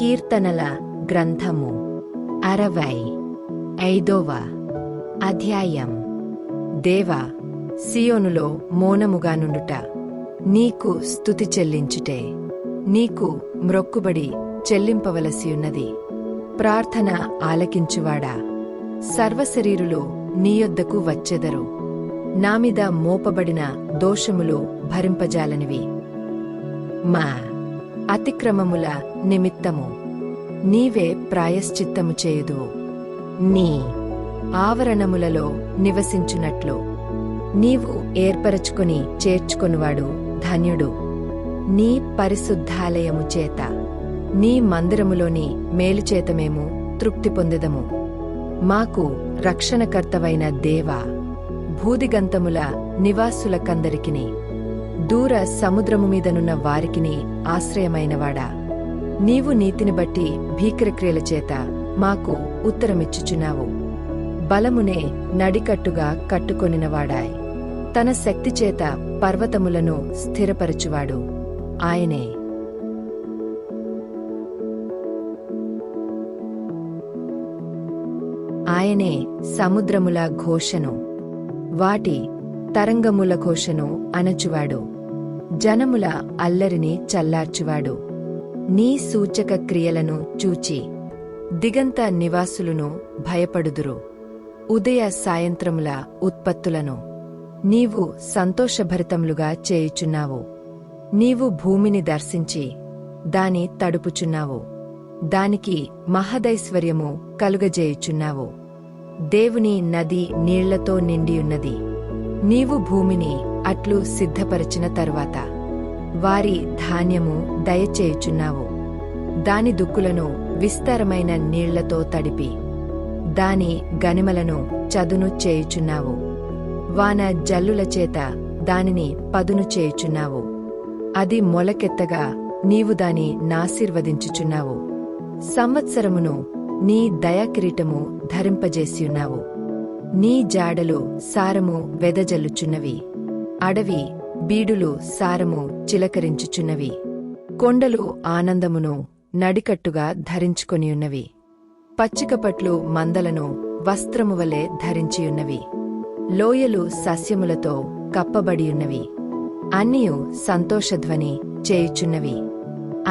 కీర్తనల గ్రంథము అరవై ఐదవ అధ్యాయం దేవా సియోనులో మౌనముగా నుండుట నీకు స్తుతి చెల్లించుటే నీకు మ్రొక్కుబడి చెల్లింపవలసియున్నది ప్రార్థన ఆలకించువాడా సర్వశరీరులు నీయొద్దకు వచ్చెదరు నామీద మోపబడిన దోషములు భరింపజాలనివి మా అతిక్రమముల నిమిత్తము నీవే ప్రాయశ్చిత్తము చేయుదు నీ ఆవరణములలో నివసించునట్లు. నీవు ఏర్పరచుకొని చేర్చుకొనివాడు ధన్యుడు. నీ పరిశుద్ధాలయము చేత. నీ మందిరములోని మేలుచేత మేము తృప్తి పొందెదము. మాకు రక్షణకర్తవైన దేవా భూదిగంతముల నివాసులకందరికిని దూర సముద్రము మీదనున్న వారికిని ఆశ్రయమైనవాడా. నీవు నీతిని బట్టి భీకరక్రియల చేత మాకు ఉత్తరమిచ్చుచున్నావు. బలమునే నడికట్టుగా కట్టుకొనినవాడాయ్. తన శక్తిచేత పర్వతములను స్థిరపరచువాడు ఆయనే. ఆయనే సముద్రముల ఘోషను వాటి తరంగముల ఘోషను అణచువాడు జనముల అల్లరిని చల్లార్చువాడు. నీ సూచక క్రియలను చూచి దిగంత నివాసులను భయపడుదురు. ఉదయ సాయంత్రముల ఉత్పత్తులను నీవు సంతోషభరితములుగా చేయుచున్నావు. నీవు భూమిని దర్శించి దాని తడుపుచున్నావు. దానికి మహదైశ్వర్యము కలుగజేయుచున్నావు. దేవుని నది నీళ్ళతో నిండియున్నది. నీవు భూమిని అట్లు సిద్ధపరిచిన తరువాత వారి ధాన్యము దయచేయుచున్నావు. దాని దుక్కులను విస్తారమైన నీళ్ళతో తడిపి దాని గనిమలను చదును చేయుచున్నావు. వాన జల్లుల చేత దానిని పదును చేయుచున్నావు. అది మొలకెత్తగా నీవు దాని నాశీర్వదించుచున్నావు. సంవత్సరమును నీ దయాకిరీటము ధరింపజేసియున్నావు. నీ జాడలు సారము వెదజల్లుచున్నవి. అడవి బీడులు సారము చిలకరించుచున్నవి. కొండలు ఆనందమును నడికట్టుగా ధరించుకొనియున్నవి. పచ్చికపట్లు మందలను వస్త్రము వలె ధరించియున్నవి. లోయలు సస్యములతో కప్పబడియున్నవి. అన్నియు సంతోషధ్వని చేయుచున్నవి.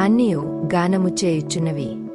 అన్నియు గానము చేయుచున్నవి.